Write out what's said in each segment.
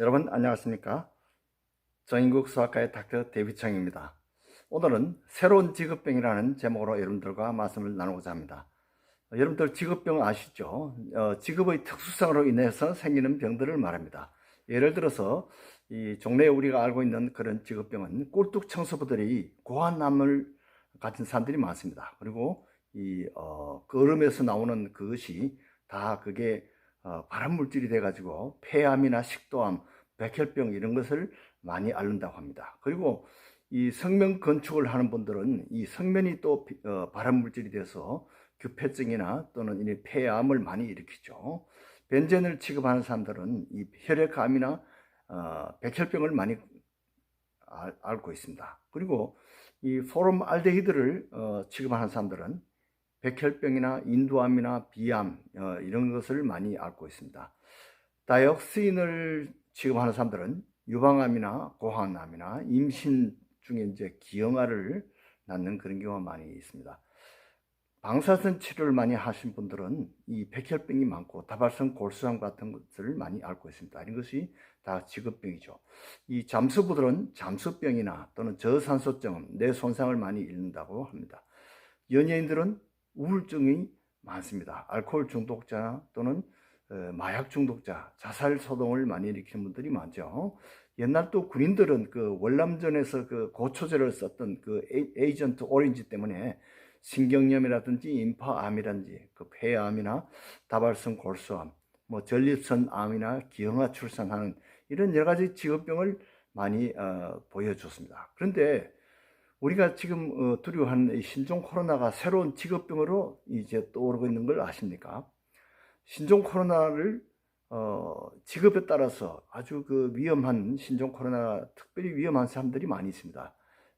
여러분 안녕하십니까? 정인국 수학과의 닥터 데비창입니다. 오늘은 새로운 직업병이라는 제목으로 여러분들과 말씀을 나누고자 합니다. 어, 여러분들 직업병 아시죠? 어, 직업의 특수성으로 인해서 생기는 병들을 말합니다. 예를 들어서 이 종래에 우리가 알고 있는 그런 직업병은 꿀뚝 청소부들이 고환암을 가진 사람들이 많습니다. 그리고 이 어, 거름에서 나오는 그것이 다 그게 어, 발암 물질이 돼가지고 폐암이나 식도암, 백혈병 이런 것을 많이 앓는다고 합니다. 그리고 이 성면 건축을 하는 분들은 이 성면이 또 비- 어, 발암 물질이 돼서 규폐증이나 또는 이 폐암을 많이 일으키죠. 벤젠을 취급하는 사람들은 이 혈액암이나 어, 백혈병을 많이 알, 앓고 있습니다. 그리고 이 포름 알데히드를 어, 취급하는 사람들은 백혈병이나 인두암이나 비암 어, 이런 것을 많이 앓고 있습니다. 다이옥시인을 취급하는 사람들은 유방암이나 고환암이나 임신 중에 이제 기형아를 낳는 그런 경우가 많이 있습니다. 방사선 치료를 많이 하신 분들은 이 백혈병이 많고 다발성 골수암 같은 것들을 많이 앓고 있습니다. 이런 것이 다 직업병이죠. 이 잠수부들은 잠수병이나 또는 저산소증, 뇌 손상을 많이 잃는다고 합니다. 연예인들은 우울증이 많습니다. 알코올 중독자 또는 어, 마약 중독자, 자살 소동을 많이 일으키는 분들이 많죠. 옛날 또 군인들은 그 월남전에서 그 고초제를 썼던 그 에이- 에이전트 오렌지 때문에 신경염이라든지 임파암이라든지 그 폐암이나 다발성 골수암, 뭐 전립선 암이나 기형아 출산하는 이런 여러 가지 직업병을 많이 어, 보여줬습니다. 그런데 우리가 지금 어, 두려워하는 이 신종 코로나가 새로운 직업병으로 이제 떠오르고 있는 걸 아십니까? 신종 코로나를 어, 직업에 따라서 아주 그 위험한 신종 코로나 특별히 위험한 사람들이 많이 있습니다.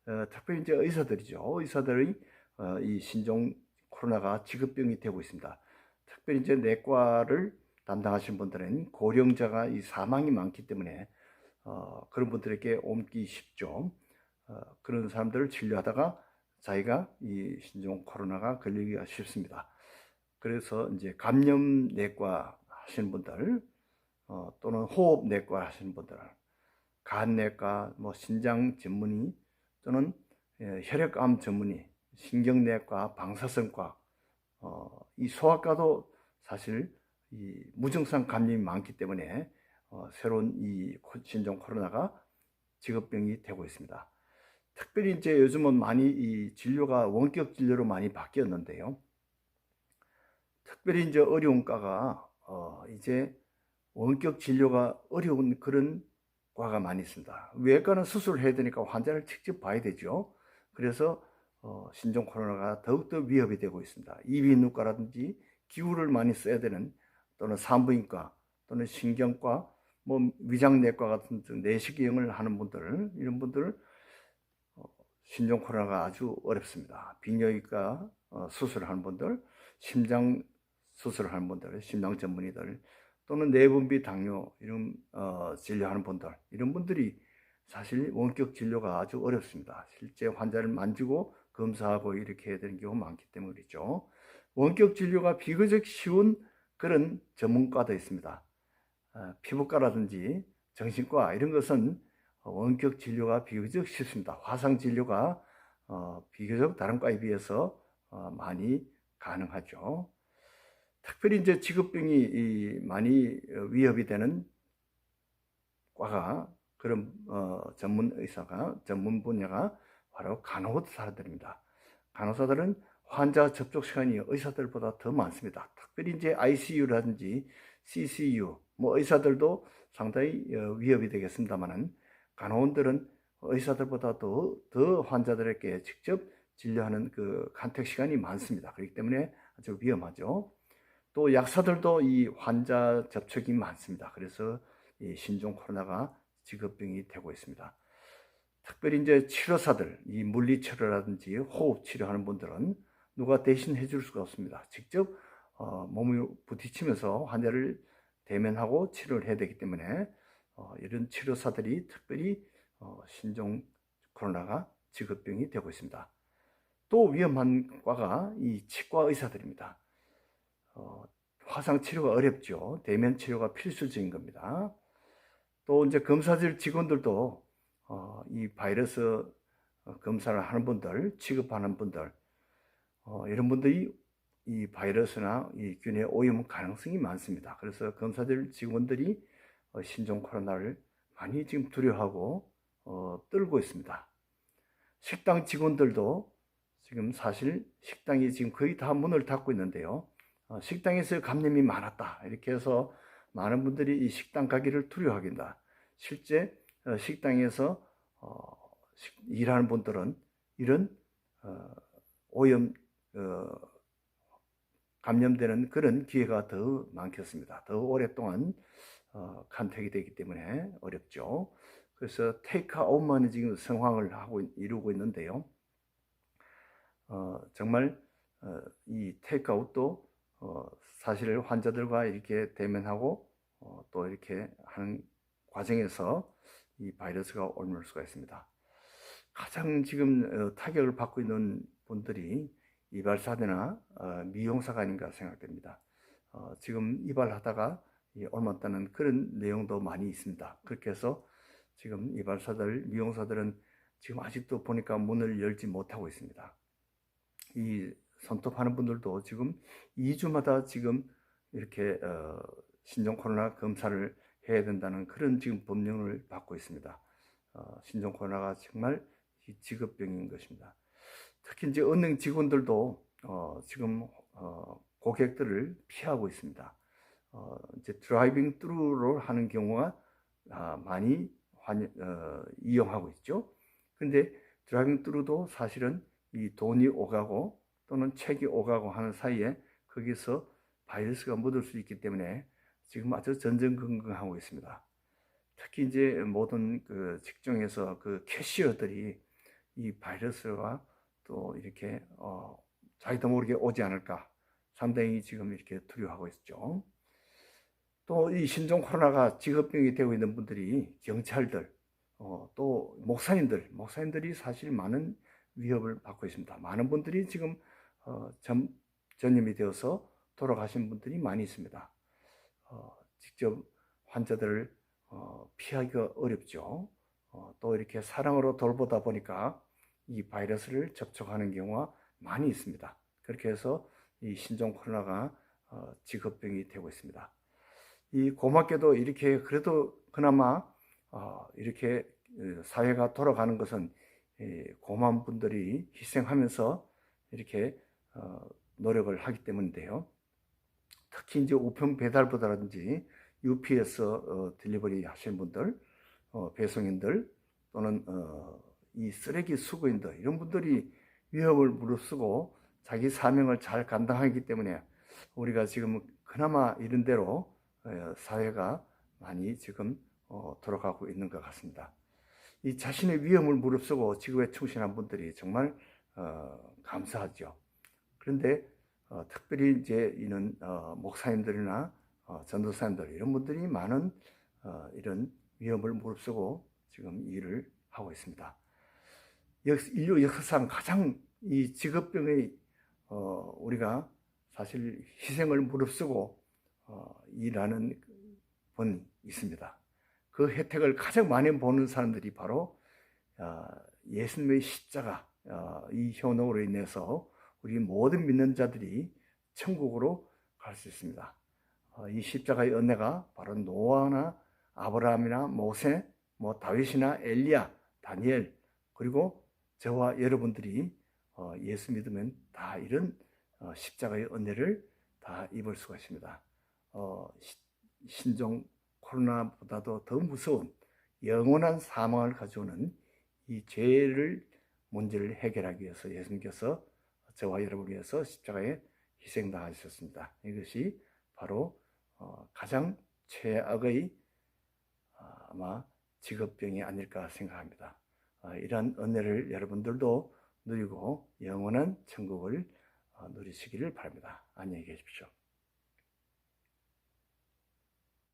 어, 특별히 이제 의사들이죠. 의사들이 어, 이 신종 코로나가 직업병이 되고 있습니다. 특별히 이제 내과를 담당하신 분들은 고령자가 이 사망이 많기 때문에 어, 그런 분들에게 옮기 쉽죠. 어, 그런 사람들을 진료하다가 자기가 이 신종 코로나가 걸리기가 쉽습니다. 그래서 이제 감염 내과 하시는 분들 어, 또는 호흡 내과 하시는 분들, 간 내과, 뭐 신장 전문의 또는 예, 혈액암 전문의, 신경내과, 방사선과 어, 이 소아과도 사실 이 무증상 감염이 많기 때문에 어, 새로운 이 코- 신종 코로나가 직업병이 되고 있습니다. 특별히 이제 요즘은 많이 이 진료가 원격 진료로 많이 바뀌었는데요. 특별히 이제 어려운 과가 어, 이제 원격 진료가 어려운 그런 과가 많이 있습니다. 외과는 수술을 해야 되니까 환자를 직접 봐야 되죠. 그래서 어, 신종 코로나가 더욱더 위협이 되고 있습니다. 이비인후과라든지 기후를 많이 써야 되는 또는 산부인과 또는 신경과 뭐 위장내과 같은 좀 내시경을 하는 분들 이런 분들 어, 신종 코로나가 아주 어렵습니다. 빈혈과 어, 수술하는 분들, 심장 수술하는 분들, 심장 전문의들 또는 내분비 당뇨 이런 어, 진료하는 분들 이런 분들이 사실 원격 진료가 아주 어렵습니다. 실제 환자를 만지고 검사하고 이렇게 해야 되는 경우가 많기 때문에 그렇죠. 원격 진료가 비교적 쉬운 그런 전문과도 있습니다. 어, 피부과라든지 정신과 이런 것은 어, 원격 진료가 비교적 쉽습니다. 화상 진료가 어, 비교적 다른 과에 비해서 어, 많이 가능하죠. 특별히 이제 직업병이 이 많이 어, 위협이 되는 과가 그런 어, 전문 의사가 전문 분야가 바로 간호사들입니다. 간호사들은 환자 접촉 시간이 의사들보다 더 많습니다. 특별히 이제 ICU라든지 CCU 뭐 의사들도 상당히 어, 위협이 되겠습니다만은 간호원들은 의사들보다 더, 더 환자들에게 직접 진료하는 그 간택 시간이 많습니다. 그렇기 때문에 아주 위험하죠. 또 약사들도 이 환자 접촉이 많습니다. 그래서 이 신종 코로나가 직업병이 되고 있습니다. 특별히 이제 치료사들, 이 물리치료라든지 호흡 치료하는 분들은 누가 대신 해줄 수가 없습니다. 직접 어, 몸을 부딪히면서 환자를 대면하고 치료를 해야 되기 때문에 어, 이런 치료사들이 특별히 어, 신종 코로나가 직업병이 되고 있습니다. 또 위험한 과가 이 치과 의사들입니다. 어, 화상 치료가 어렵죠. 대면 치료가 필수적인 겁니다. 또 이제 검사들 직원들도 어, 이 바이러스 어, 검사를 하는 분들, 취급하는 분들, 어, 이런 분들이 이 바이러스나 이 균의 오염 가능성이 많습니다. 그래서 검사들 직원들이 어, 신종 코로나를 많이 지금 두려워하고 어, 떨고 있습니다. 식당 직원들도 지금 사실 식당이 지금 거의 다 문을 닫고 있는데요. 어, 식당에서 감염이 많았다. 이렇게 해서 많은 분들이 이 식당 가기를 두려워하긴다. 실제 어, 식당에서 어, 식- 일하는 분들은 이런 어, 오염 어, 감염되는 그런 기회가 더 많겠습니다. 더 오랫동안 어, 간택이 되기 때문에 어렵죠. 그래서 테이크아웃만 지금 상황을 하고 있- 이루고 있는데요. 어, 정말 어, 이 테이크아웃도 어, 사실 환자들과 이렇게 대면하고 어, 또 이렇게 하는 과정에서 이 바이러스가 옮을 수가 있습니다. 가장 지금 어, 타격을 받고 있는 분들이 이발사대나 어, 미용사가 아닌가 생각됩니다. 어, 지금 이발하다가 이 옮았다는 그런 내용도 많이 있습니다. 그렇게 해서 지금 이발사들, 미용사들은 지금 아직도 보니까 문을 열지 못하고 있습니다. 이 손톱하는 분들도 지금 2주마다 지금 이렇게 어, 신종 코로나 검사를 해야 된다는 그런 지금 법령을 받고 있습니다. 어, 신종 코로나가 정말 이 직업병인 것입니다. 특히 이제 은행 직원들도 어, 지금 어, 고객들을 피하고 있습니다. 어, 이제 드라이빙 트루로 하는 경우가 아, 많이 환- 어, 이용하고 있죠. 근데 드라이빙 트루도 사실은 이 돈이 오가고 또는 책이 오가고 하는 사이에 거기서 바이러스가 묻을 수 있기 때문에 지금 아주 전전긍긍하고 있습니다. 특히 이제 모든 그 직종에서 그 캐시어들이 이 바이러스가 또 이렇게 어, 자기도 모르게 오지 않을까 상당히 지금 이렇게 두려워하고 있죠. 또 이 신종 코로나가 직업병이 되고 있는 분들이 경찰들, 어, 또 목사님들, 목사님들이 사실 많은 위협을 받고 있습니다. 많은 분들이 지금 어, 전, 전염이 되어서 돌아가신 분들이 많이 있습니다. 어, 직접 환자들을 어, 피하기가 어렵죠. 어, 또 이렇게 사랑으로 돌보다 보니까 이 바이러스를 접촉하는 경우가 많이 있습니다. 그렇게 해서 이 신종 코로나가 어, 직업병이 되고 있습니다. 이 고맙게도 이렇게 그래도 그나마 어, 이렇게 어, 사회가 돌아가는 것은 이 고마운 분들이 희생하면서 이렇게 어, 노력을 하기 때문인데요. 특히 이제 우편 배달보다든지 UPS 어, 딜리버리 하시는 분들, 어, 배송인들 또는 어, 이 쓰레기 수거인들 이런 분들이 위협을 무릅쓰고 자기 사명을 잘 감당하기 때문에 우리가 지금 그나마 이런 대로 어, 사회가 많이 지금 어, 돌아가고 있는 것 같습니다. 이 자신의 위험을 무릅쓰고 직업에 충실한 분들이 정말 어, 감사하죠. 그런데 어, 특별히 이제 이는 어, 목사님들이나 어, 전도사님들 이런 분들이 많은 어, 이런 위험을 무릅쓰고 지금 일을 하고 있습니다. 역, 인류 역사상 가장 이 직업병의 어, 우리가 사실 희생을 무릅쓰고 어, 일하는 분 있습니다. 그 혜택을 가장 많이 보는 사람들이 바로 어, 예수님의 십자가 어, 이 효능으로 인해서 우리 모든 믿는 자들이 천국으로 갈 수 있습니다. 어, 이 십자가의 은혜가 바로 노아나 아브라함이나 모세, 뭐 다윗이나 엘리야, 다니엘 그리고 저와 여러분들이 어, 예수 믿으면 다 이런 어, 십자가의 은혜를 다 입을 수가 있습니다. 어, 시- 신종 코로나보다도 더 무서운 영원한 사망을 가져오는 이 죄를 문제를 해결하기 위해서 예수님께서 저와 여러분을 위해서 십자가에 희생당하셨습니다. 이것이 바로 어, 가장 최악의 아, 아마 직업병이 아닐까 생각합니다. 아, 이러한 은혜를 여러분들도 누리고 영원한 천국을 어, 누리시기를 바랍니다. 안녕히 계십시오.